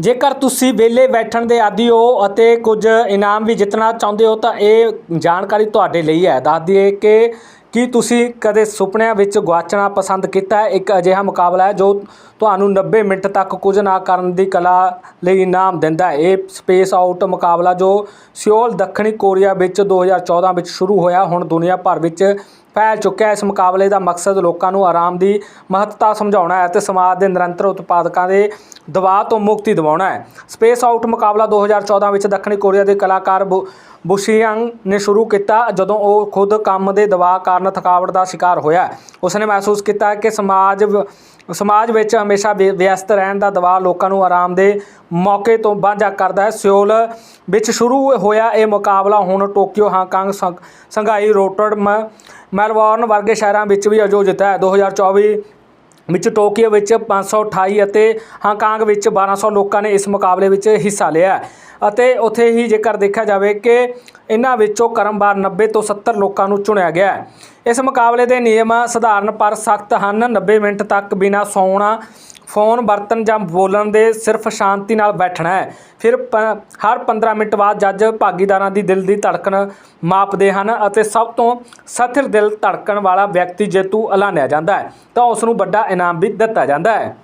ਜੇਕਰ ਤੁਸੀਂ ਵਿਹਲੇ ਬੈਠਣ ਦੇ ਆਦੀ ਹੋ ਅਤੇ ਕੁਝ ਇਨਾਮ ਵੀ ਜਿੱਤਣਾ ਚਾਹੁੰਦੇ ਹੋ ਤਾਂ ਇਹ ਜਾਣਕਾਰੀ ਤੁਹਾਡੇ ਲਈ ਹੈ। ਦੱਸ ਦਈਏ ਕਿ ਕੀ ਤੁਸੀਂ ਕਦੇ ਸੁਪਨਿਆਂ ਵਿੱਚ ਗੁਆਚਣਾ ਪਸੰਦ ਕੀਤਾ? ਹੈ ਇੱਕ ਅਜਿਹਾ ਮੁਕਾਬਲਾ ਹੈ ਜੋ ਤੁਹਾਨੂੰ 90 ਮਿੰਟ ਤੱਕ ਕੁਝ ਨਾ ਕਰਨ ਦੀ ਕਲਾ ਲਈ ਇਨਾਮ ਦਿੰਦਾ ਹੈ। ਇਹ ਸਪੇਸ ਆਊਟ ਮੁਕਾਬਲਾ ਜੋ ਸਿਓਲ ਦੱਖਣੀ ਕੋਰੀਆ ਵਿੱਚ 2014 ਵਿੱਚ ਸ਼ੁਰੂ ਹੋਇਆ। ਹੁਣ ਦੁਨੀਆ ਭਰ ਵਿੱਚ ਫੈਲ ਚੁੱਕਿਆ ਇਸ ਮੁਕਾਬਲੇ ਦਾ ਮਕਸਦ ਲੋਕਾਂ ਨੂੰ ਆਰਾਮ ਦੀ ਮਹੱਤਤਾ ਸਮਝਾਉਣਾ ਹੈ ਅਤੇ ਸਮਾਜ ਦੇ ਨਿਰੰਤਰ ਉਤਪਾਦਕਾਂ ਦੇ ਦਬਾਅ ਤੋਂ ਮੁਕਤੀ ਦਿਵਾਉਣਾ ਹੈ। ਸਪੇਸ ਆਊਟ ਮੁਕਾਬਲਾ 2014 ਵਿੱਚ ਦੱਖਣੀ ਕੋਰੀਆ ਦੇ ਕਲਾਕਾਰ ਬੁ- ਬੁਸ਼ੀਅੰਗ ਨੇ ਸ਼ੁਰੂ ਕੀਤਾ ਜਦੋਂ ਉਹ ਖੁਦ ਕੰਮ ਦੇ ਦਬਾਅ ਕਾਰਨ ਥਕਾਵਟ ਦਾ ਸ਼ਿਕਾਰ ਹੋਇਆ। ਉਸਨੇ ਮਹਿਸੂਸ ਕੀਤਾ ਕਿ ਸਮਾਜ ਸਮਾਜ ਵਿੱਚ ਹਮੇਸ਼ਾ ਵਿ- ਵਿਅਸਤ ਰਹਿਣ ਦਾ ਦਬਾਅ ਲੋਕਾਂ ਨੂੰ ਆਰਾਮ ਦੇ ਮੌਕੇ ਤੋਂ ਵਾਂਝਾ ਕਰਦਾ ਹੈ। ਸਿਓਲ ਵਿੱਚ ਸ਼ੁਰੂ ਹੋਇਆ ਇਹ ਮੁਕਾਬਲਾ ਹੁਣ ਟੋਕੀਓ, ਹਾਂਗਕਾਂਗ, ਸੰਘ- ਸੰਘਾਈ, ਰੋਟਰਡਮ ਮੈਲਬੌਰਨ ਵਰਗੇ ਸ਼ਹਿਰਾਂ ਵਿੱਚ ਵੀ ਆਯੋਜਿਤ ਹੈ। 2024 ਵਿੱਚ ਟੋਕੀਓ ਵਿੱਚ 528 ਅਤੇ ਹਾਂਗਕਾਂਗ ਵਿੱਚ 1200 ਲੋਕਾਂ ਨੇ ਇਸ ਮੁਕਾਬਲੇ ਵਿੱਚ ਹਿੱਸਾ ਲਿਆ ਅਤੇ ਉੱਥੇ ਹੀ ਜੇਕਰ ਦੇਖਿਆ ਜਾਵੇ ਕਿ ਇਹਨਾਂ ਵਿੱਚੋਂ ਕਰਮਵਾਰ 90 ਤੋਂ 70 ਲੋਕਾਂ ਨੂੰ ਚੁਣਿਆ ਗਿਆ ਹੈ। ਇਸ ਮੁਕਾਬਲੇ ਦੇ ਨਿਯਮ ਸਧਾਰਨ ਪਰ ਸਖਤ ਹਨ। 90 ਮਿੰਟ ਤੱਕ ਬਿਨਾਂ ਸੌਣਾ, ਫੋਨ ਵਰਤਣ ਜਾਂ ਬੋਲਣ ਦੇ ਸਿਰਫ ਸ਼ਾਂਤੀ ਨਾਲ ਬੈਠਣਾ ਹੈ। ਫਿਰ ਪ- ਹਰ 15 ਮਿੰਟ ਬਾਅਦ ਜੱਜ ਭਾਗੀਦਾਰਾਂ ਦੀ ਦਿਲ ਦੀ ਧੜਕਣ ਮਾਪਦੇ ਹਨ ਅਤੇ ਸਭ ਤੋਂ ਸਥਿਰ ਦਿਲ ਧੜਕਣ ਵਾਲਾ ਵਿਅਕਤੀ ਜੇਤੂ ਐਲਾਨਿਆ ਜਾਂਦਾ ਹੈ। ਤਾਂ ਉਸ ਨੂੰ ਵੱਡਾ ਇਨਾਮ ਵੀ ਦਿੱਤਾ ਜਾਂਦਾ ਹੈ।